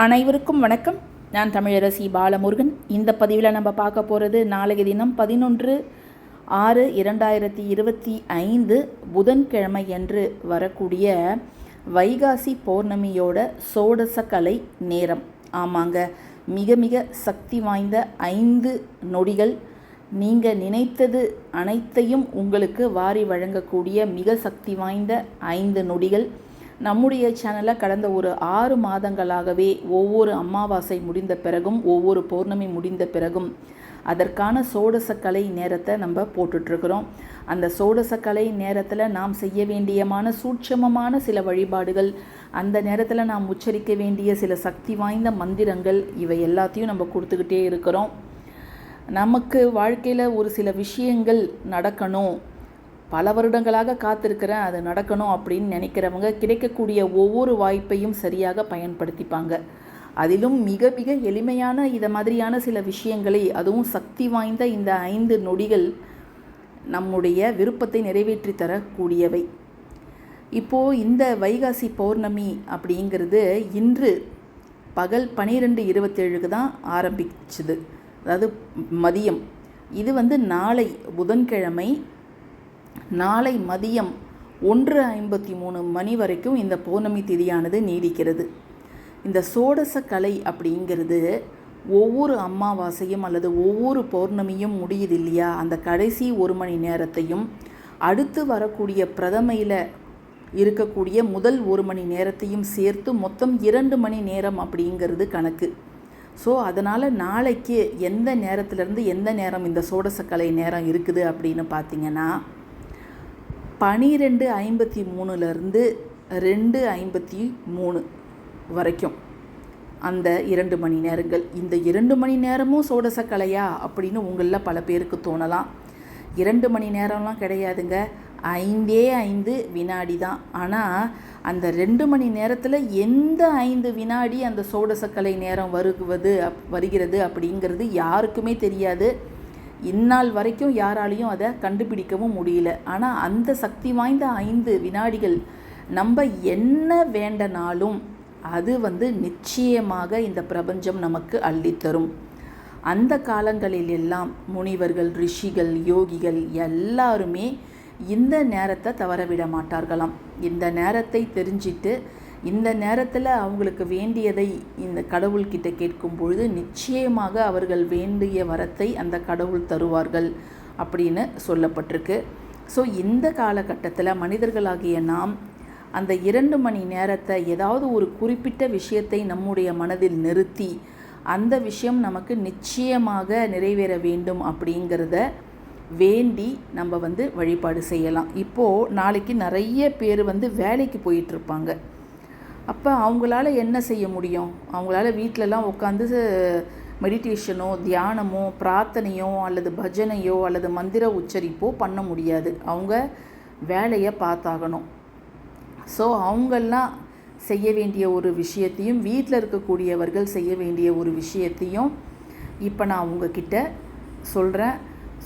அனைவருக்கும் வணக்கம். நான் தமிழரசி பாலமுருகன். இந்த பதிவில் நம்ம பார்க்க போகிறது நாளைய தினம் பதினொன்று ஆறு இரண்டாயிரத்தி இருபத்தி ஐந்து புதன்கிழமை என்று வரக்கூடிய வைகாசி பௌர்ணமியோட சோடசக்கலை நேரம். ஆமாங்க. மிக மிக சக்தி வாய்ந்த ஐந்து நொடிகள். நீங்கள் நினைத்தது அனைத்தையும் உங்களுக்கு வாரி வழங்கக்கூடிய மிக சக்தி வாய்ந்த ஐந்து நொடிகள். நம்முடைய சேனலில் கடந்த ஒரு ஆறு மாதங்களாகவே ஒவ்வொரு அமாவாசை முடிந்த பிறகும் ஒவ்வொரு பௌர்ணமி முடிந்த பிறகும் அதற்கான சோடசக்கலை நேரத்தை நம்ம போட்டுட்ருக்குறோம். அந்த சோடசக்கலை நேரத்தில் நாம் செய்ய வேண்டியமான சூட்சமமான சில வழிபாடுகள் அந்த நேரத்தில் நாம் உச்சரிக்க வேண்டிய சில சக்தி வாய்ந்த மந்திரங்கள் இவை எல்லாத்தையும் நம்ம கொடுத்துக்கிட்டே இருக்கிறோம். நமக்கு வாழ்க்கையில் ஒரு சில விஷயங்கள் நடக்கணும். பல வருடங்களாக காத்திருக்கிறேன் அது நடக்கணும் அப்படின்னு நினைக்கிறவங்க கிடைக்கக்கூடிய ஒவ்வொரு வாய்ப்பையும் சரியாக பயன்படுத்திப்பாங்க. அதிலும் மிக மிக எளிமையான இதை மாதிரியான சில விஷயங்களை அதுவும் சக்தி வாய்ந்த இந்த ஐந்து நொடிகள் நம்முடைய விருப்பத்தை நிறைவேற்றி தரக்கூடியவை. இப்போது இந்த வைகாசி பௌர்ணமி அப்படிங்கிறது இன்று பகல் பனிரெண்டு இருபத்தேழுக்கு தான் ஆரம்பிச்சுது. அதாவது மதியம். இது வந்து நாளை புதன்கிழமை நாளை மதியம் ஒன்று ஐம்பத்தி மூணு மணி வரைக்கும் இந்த பௌர்ணமி திதியானது நீடிக்கிறது. இந்த சோடச கலை அப்படிங்கிறது ஒவ்வொரு அமாவாசையும் அல்லது ஒவ்வொரு பௌர்ணமியும் முடியுது இல்லையா? அந்த கடைசி ஒரு மணி நேரத்தையும் அடுத்து வரக்கூடிய பிரதமையில் இருக்கக்கூடிய முதல் ஒரு மணி நேரத்தையும் சேர்த்து மொத்தம் இரண்டு மணி நேரம் அப்படிங்கிறது கணக்கு. ஸோ அதனால் நாளைக்கு எந்த நேரத்துலேருந்து எந்த நேரம் இந்த சோடசக்கலை நேரம் இருக்குது அப்படின்னு பார்த்தீங்கன்னா பனிரெண்டு ஐம்பத்தி மூணுலேருந்து ரெண்டு ஐம்பத்தி மூணு வரைக்கும். அந்த இரண்டு மணி நேரங்கள். இந்த இரண்டு மணி நேரமும் சோடசக்கலையா? அப்படின்னு உங்களில் பல பேருக்கு தோணலாம். இரண்டு மணி நேரம்லாம் கிடையாதுங்க. ஐந்தே ஐந்து வினாடி தான். ஆனால் அந்த ரெண்டு மணி நேரத்தில் எந்த ஐந்து வினாடி அந்த சோடசக்கலை நேரம் வருவது அப் வருகிறது அப்படிங்கிறது யாருக்குமே தெரியாது. இந்நாள் வரைக்கும் யாராலையும் அதை கண்டுபிடிக்கவும் முடியல. ஆனால் அந்த சக்தி வாய்ந்த ஐந்து வினாடிகள் நம்ம என்ன வேண்டனாலும் அது வந்து நிச்சயமாக இந்த பிரபஞ்சம் நமக்கு அள்ளித்தரும் அந்த காலங்களில் எல்லாம் முனிவர்கள் ரிஷிகள் யோகிகள் எல்லாருமே இந்த நேரத்தை தவறவிட மாட்டார்களாம். இந்த நேரத்தை தெரிஞ்சிட்டு இந்த நேரத்தில் அவங்களுக்கு வேண்டியதை இந்த கடவுள்கிட்ட கேட்கும் பொழுது நிச்சயமாக அவர்கள் வேண்டிய வரத்தை அந்த கடவுள் தருவார்கள் அப்படின்னு சொல்லப்பட்டிருக்கு. ஸோ இந்த காலகட்டத்தில் மனிதர்களாகிய நாம் அந்த இரண்டு மணி நேரத்தை ஏதாவது ஒரு குறிப்பிட்ட விஷயத்தை நம்முடைய மனதில் நிறுத்தி அந்த விஷயம் நமக்கு நிச்சயமாக நிறைவேற வேண்டும் அப்படிங்கிறத வேண்டி நம்ம வந்து வழிபாடு செய்யலாம். இப்போது நாளைக்கு நிறைய பேர் வந்து வேலைக்கு போயிட்டுருப்பாங்க அப்போ அவங்களால என்ன செய்ய முடியும்? அவங்களால வீட்டிலலாம் உட்காந்து மெடிடேஷனோ தியானமோ பிரார்த்தனையோ அல்லது பஜனையோ அல்லது மந்திர உச்சரிப்போ பண்ண முடியாது. அவங்க வேலையை பார்த்தாகணும். ஸோ அவங்கெல்லாம் செய்ய வேண்டிய ஒரு விஷயத்தையும் வீட்டில் இருக்கக்கூடியவர்கள் செய்ய வேண்டிய ஒரு விஷயத்தையும் இப்போ நான் உங்ககிட்ட சொல்கிறேன்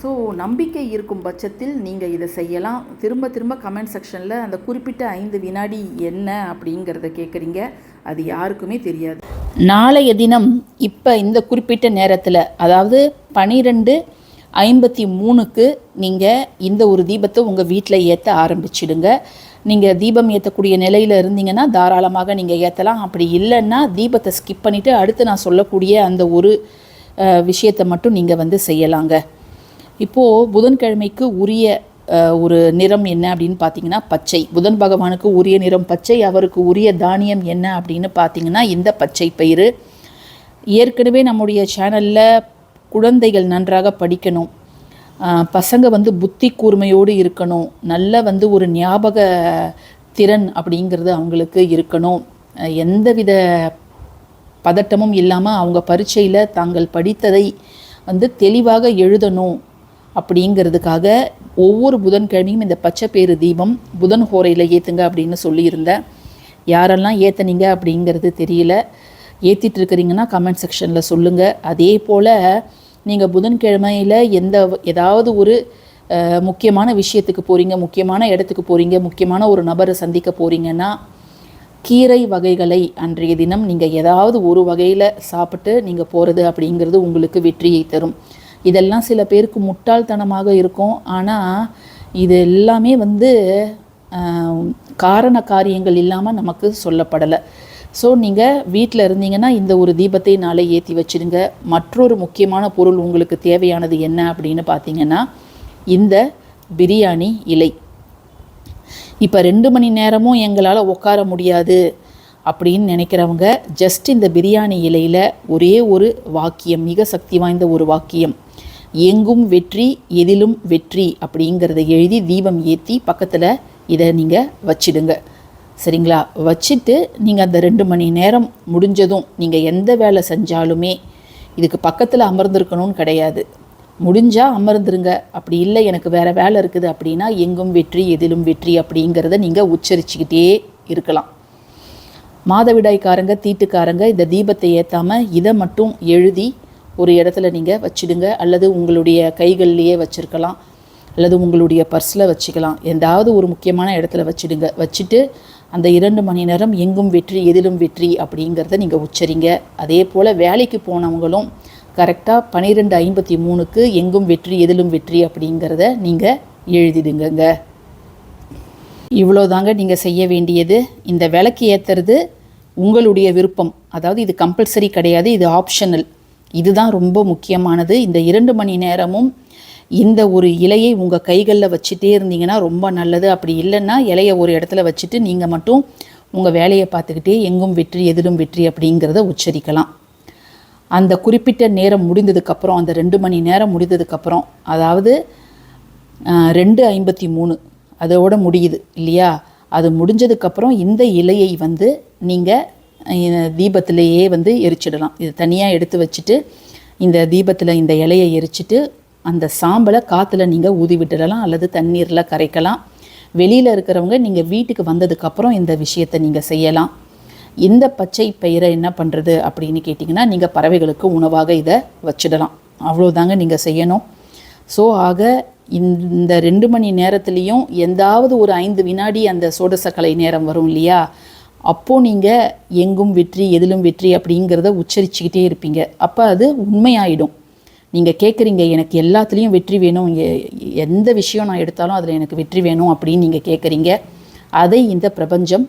ஸோ நம்பிக்கை இருக்கும் பட்சத்தில் நீங்கள் இதை செய்யலாம். திரும்ப திரும்ப கமெண்ட் செக்ஷனில் அந்த குறிப்பிட்ட ஐந்து வினாடி என்ன அப்படிங்கிறத கேட்குறீங்க. அது யாருக்குமே தெரியாது. நாளைய தினம் இப்போ இந்த குறிப்பிட்ட நேரத்தில் அதாவது பனிரெண்டு ஐம்பத்தி மூணுக்கு நீங்கள் இந்த ஒரு தீபத்தை உங்கள் வீட்டில் ஏற்ற ஆரம்பிச்சிடுங்க. நீங்கள் தீபம் ஏற்றக்கூடிய நிலையில் இருந்தீங்கன்னா தாராளமாக நீங்கள் ஏற்றலாம் அப்படி இல்லைன்னா தீபத்தை ஸ்கிப் பண்ணிவிட்டு அடுத்து நான் சொல்லக்கூடிய அந்த ஒரு விஷயத்தை மட்டும் நீங்கள் வந்து செய்யலாங்க. இப்போது புதன்கிழமைக்கு உரிய ஒரு நிறம் என்ன அப்படின்னு பார்த்தீங்கன்னா பச்சை. புதன் பகவானுக்கு உரிய நிறம் பச்சை அவருக்கு உரிய தானியம் என்ன அப்படின்னு பார்த்தீங்கன்னா இந்த பச்சை பயிறு. ஏற்கனவே நம்முடைய சேனலில் குழந்தைகள் நன்றாக படிக்கணும். பசங்க வந்து புத்தி கூர்மையோடு இருக்கணும். நல்ல வந்து ஒரு ஞாபக திறன் அப்படிங்கிறது அவங்களுக்கு இருக்கணும். எந்தவித பதட்டமும் இல்லாமல் அவங்க பரீட்சையில் தாங்கள் படித்ததை வந்து தெளிவாக எழுதணும். அப்படிங்கிறதுக்காக ஒவ்வொரு புதன்கிழமையும் இந்த பச்சைப்பேறு தீபம் புதன் ஹோரையில் ஏற்றுங்க அப்படின்னு சொல்லியிருந்தேன் யாரெல்லாம் ஏற்றுனீங்க அப்படிங்கிறது தெரியல. ஏற்றிட்டு இருக்கிறீங்கன்னா கமெண்ட் செக்ஷனில் சொல்லுங்கள் அதே போல் நீங்கள் புதன்கிழமையில் எந்த ஏதாவது ஒரு முக்கியமான விஷயத்துக்கு போகிறீங்க முக்கியமான இடத்துக்கு போகிறீங்க முக்கியமான ஒரு நபரை சந்திக்க போகிறீங்கன்னா கீரை வகைகளை அன்றைய தினம் நீங்கள் ஏதாவது ஒரு வகையில் சாப்பிட்டு நீங்கள் போகிறது அப்படிங்கிறது உங்களுக்கு வெற்றியை தரும். இதெல்லாம் சில பேருக்கு முட்டாள்தனமாக இருக்கும். ஆனால் இது எல்லாமே வந்து காரண காரியங்கள் இல்லாமல் நமக்கு சொல்லப்படலை. ஸோ நீங்கள் வீட்டில் இருந்தீங்கன்னா இந்த ஒரு தீபத்தை நாளை ஏற்றி வச்சுருங்க. மற்றொரு முக்கியமான பொருள் உங்களுக்கு தேவையானது என்ன அப்படின்னு பார்த்தீங்கன்னா இந்த பிரியாணி இலை. இப்போ ரெண்டு மணி நேரமும் எங்களால் உட்கார முடியாது. அப்படின்னு நினைக்கிறவங்க ஜஸ்ட் இந்த பிரியாணி இலையில் ஒரே ஒரு வாக்கியம் மிக சக்தி வாய்ந்த ஒரு வாக்கியம். எங்கும் வெற்றி எதிலும் வெற்றி அப்படிங்கிறத எழுதி தீபம் ஏற்றி பக்கத்தில் இதை நீங்கள் வச்சிடுங்க. சரிங்களா? வச்சுட்டு நீங்கள் அந்த ரெண்டு மணி நேரம் முடிஞ்சதும் நீங்கள் எந்த வேலை செஞ்சாலுமே இதுக்கு பக்கத்தில் அமர்ந்திருக்கணும்னு கிடையாது. முடிஞ்சால் அமர்ந்துருங்க. அப்படி இல்லை எனக்கு வேறு வேலை இருக்குது அப்படின்னா எங்கும் வெற்றி எதிலும் வெற்றி அப்படிங்கிறத நீங்கள் உச்சரிச்சுக்கிட்டே இருக்கலாம். மாதவிடாய்க்காரங்க தீட்டுக்காரங்க இந்த தீபத்தை ஏற்றாமல் இதை மட்டும் எழுதி ஒரு இடத்துல நீங்கள் வச்சிடுங்க. அல்லது உங்களுடைய கைகள்லேயே வச்சுருக்கலாம். அல்லது உங்களுடைய பர்ஸில் வச்சுக்கலாம். எந்தாவது ஒரு முக்கியமான இடத்துல வச்சுடுங்க. வச்சுட்டு அந்த இரண்டு மணி நேரம் எங்கும் வெற்றி எதிலும் வெற்றி அப்படிங்கிறத நீங்கள் உச்சரிங்க. அதே போல் வேலைக்கு போனவங்களும் கரெக்டாக பன்னிரெண்டு ஐம்பத்தி மூணுக்கு எங்கும் வெற்றி எதிலும் வெற்றி அப்படிங்கிறத நீங்கள் எழுதிடுங்கங்க. இவ்வளோதாங்க நீங்கள் செய்ய வேண்டியது. இந்த விளக்கு ஏற்றுறது உங்களுடைய விருப்பம். அதாவது இது கம்பல்சரி கிடையாது இது ஆப்ஷனல் இதுதான் ரொம்ப முக்கியமானது. இந்த இரண்டு மணி நேரமும் இந்த ஒரு இலையை உங்கள் கைகளில் வச்சுட்டே இருந்தீங்கன்னா ரொம்ப நல்லது. அப்படி இல்லைன்னா இலையை ஒரு இடத்துல வச்சுட்டு நீங்கள் மட்டும் உங்கள் வேலையை பார்த்துக்கிட்டே எங்கும் வெற்றி எதிலும் வெற்றி அப்படிங்கிறத உச்சரிக்கலாம். அந்த குறிப்பிட்ட நேரம் முடிந்ததுக்கப்புறம் அந்த ரெண்டு மணி நேரம் முடிந்ததுக்கப்புறம் அதாவது ரெண்டு ஐம்பத்தி மூணு. அதோட முடியுது இல்லையா? அது முடிஞ்சதுக்கப்புறம் இந்த இலையை வந்து நீங்கள் தீபத்திலேயே வந்து எரிச்சிடலாம். இது தனியாக எடுத்து வச்சுட்டு இந்த தீபத்தில் இந்த இலையை எரிச்சிட்டு அந்த சாம்பலை காற்றுல நீங்கள் ஊதி விட்டுடலாம் அல்லது தண்ணீரில் கரைக்கலாம். வெளியில் இருக்கிறவங்க நீங்கள் வீட்டுக்கு வந்ததுக்கப்புறம் இந்த விஷயத்தை நீங்கள் செய்யலாம். இந்த பச்சை பயிரை என்ன பண்ணுறது அப்படின்னு கேட்டிங்கன்னா நீங்கள் பறவைகளுக்கு உணவாக இதை வச்சிடலாம். அவ்வளோதாங்க நீங்கள் செய்யணும். ஸோ ஆக இந்த ரெண்டு மணி நேரத்துலேயும் எந்தாவது ஒரு ஐந்து வினாடி அந்த சோடசக்கலை நேரம் வரும் இல்லையா? அப்போது நீங்கள் எங்கும் வெற்றி எதிலும் வெற்றி அப்படிங்கிறத உச்சரிச்சுக்கிட்டே இருப்பீங்க. அப்போ அது உண்மையாயிடும். நீங்கள் கேட்குறீங்க எனக்கு எல்லாத்துலேயும் வெற்றி வேணும். எ- எந்த விஷயம் நான் எடுத்தாலும் அதில் எனக்கு வெற்றி வேணும் அப்படின்னு நீங்கள் கேட்குறீங்க அதை இந்த பிரபஞ்சம்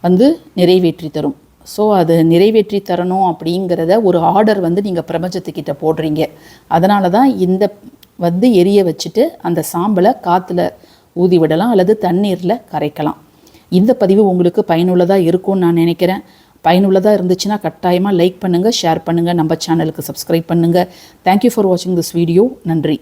வந்து நிறைவேற்றி தரும். ஸோ அது நிறைவேற்றி தரணும் அப்படிங்கிறத ஒரு ஆர்டர் வந்து நீங்கள் பிரபஞ்சத்துக்கிட்ட போடுறீங்க. அதனால தான் இந்த வந்து எரிய வச்சுட்டு அந்த சாம்பலை காற்றுல ஊதி விடலாம் அல்லது தண்ணீரில் கரைக்கலாம். இந்த பதிவு உங்களுக்கு பயனுள்ளதாக இருக்கும்னு நான் நினைக்கிறேன். பயனுள்ளதாக இருந்துச்சுன்னா கட்டாயமாக லைக் பண்ணுங்கள் ஷேர் பண்ணுங்கள் நம்ம சேனலுக்கு சப்ஸ்கிரைப் பண்ணுங்கள் தேங்க்யூ ஃபார் வாட்சிங் திஸ் வீடியோ நன்றி.